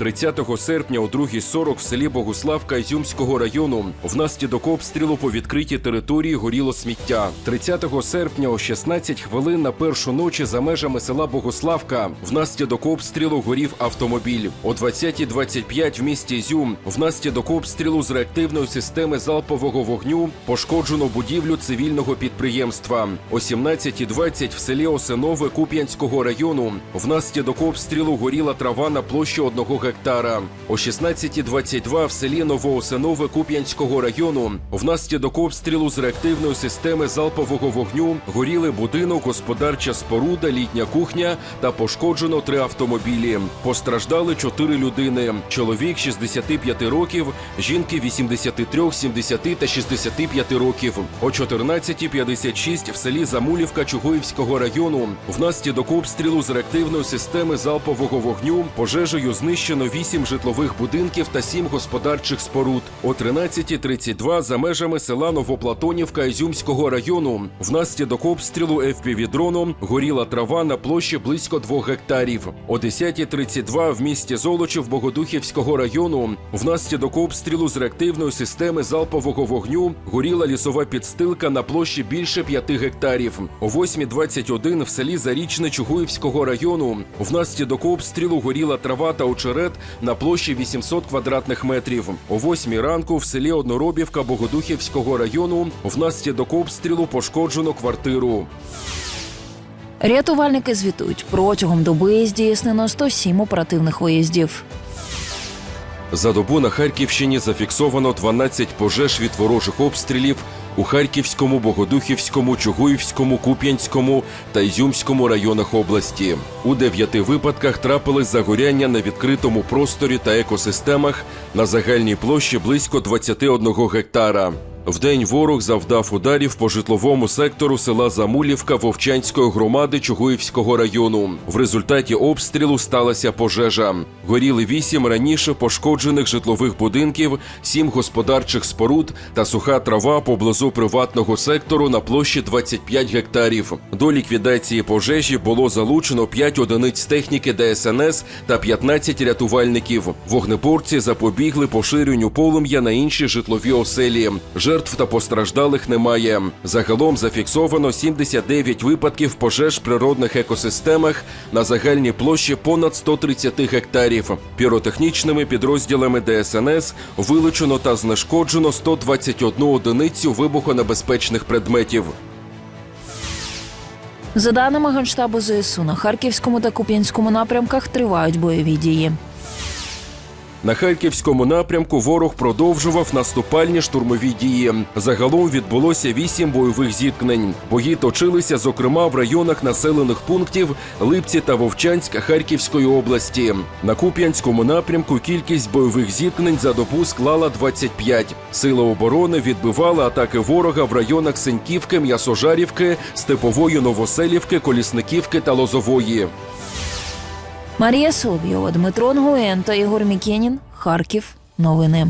30 серпня о 2.40 в селі Богуславка Ізюмського району внаслідок обстрілу по відкритій території горіло сміття. 30 серпня о 16 хвилин на першу ночі за межами села Богуславка внаслідок обстрілу горів автомобіль. О 20.25 в місті Ізюм внаслідок обстрілу з реактивної системи залпового вогню пошкоджено будівлю цивільного підприємства. О 17.20 в селі Осинове Куп'янського району внаслідок обстрілу горіла трава на площі одного гектара. О 16.22 в селі Новоосинове Куп'янського району внаслідок обстрілу з реактивної системи залпового вогню горіли будинок, господарча споруда, літня кухня та пошкоджено три автомобілі. Постраждали чотири людини: чоловік 65 років, жінки 83, 70 та 65 років. О 14.56 в селі Замулівка Чугуївського району внаслідок обстрілу з реактивної системи залпового вогню пожежею знищено 8 житлових будинків та 7 господарчих споруд. О 13.32 за межами села Новоплатонівка Ізюмського району внаслідок обстрілу FPV-дроном горіла трава на площі близько 2 гектарів. О 10.32 в місті Золочів Богодухівського району внаслідок обстрілу з реактивної системи залпового вогню горіла лісова підстилка на площі більше 5 гектарів. О 8.21 в селі Зарічне Чугуївського району внаслідок обстрілу горіла трава та очерет на площі 800 квадратних метрів. О восьмій ранку в селі Одноробівка Богодухівського району внаслідок обстрілу пошкоджено квартиру. Рятувальники звітують протягом доби здійснено 107 оперативних виїздів. За добу на Харківщині зафіксовано 12 пожеж від ворожих обстрілів у Харківському, Богодухівському, Чугуївському, Куп'янському та Ізюмському районах області. У дев'яти випадках трапились загоряння на відкритому просторі та екосистемах на загальній площі близько 21 гектара. Вдень ворог завдав ударів по житловому сектору села Замулівка Вовчанської громади Чугуївського району. В результаті обстрілу сталася пожежа. Горіли вісім раніше пошкоджених житлових будинків, сім господарчих споруд та суха трава поблизу приватного сектору на площі 25 гектарів. До ліквідації пожежі було залучено 5 одиниць техніки ДСНС та 15 рятувальників. Вогнеборці запобігли поширенню полум'я на інші житлові оселі. Жертв та постраждалих немає. Загалом зафіксовано 79 випадків пожеж в природних екосистемах на загальній площі понад 130 гектарів. Піротехнічними підрозділами ДСНС вилучено та знешкоджено 121 одиницю вибухонебезпечних предметів. За даними Генштабу ЗСУ, на Харківському та Куп'янському напрямках тривають бойові дії. На харківському напрямку ворог продовжував наступальні штурмові дії. Загалом відбулося вісім бойових зіткнень. Бої точилися, зокрема, в районах населених пунктів Липці та Вовчанськ Харківської області. На Куп'янському напрямку кількість бойових зіткнень за добу склала 25. Сили оборони відбивали атаки ворога в районах Сеньківки, М'ясожарівки, Степової Новоселівки, Колісниківки та Лозової. Марія Соловйова, Дмитро Нгуєн та Ігор Мікенін. Харків. Новини.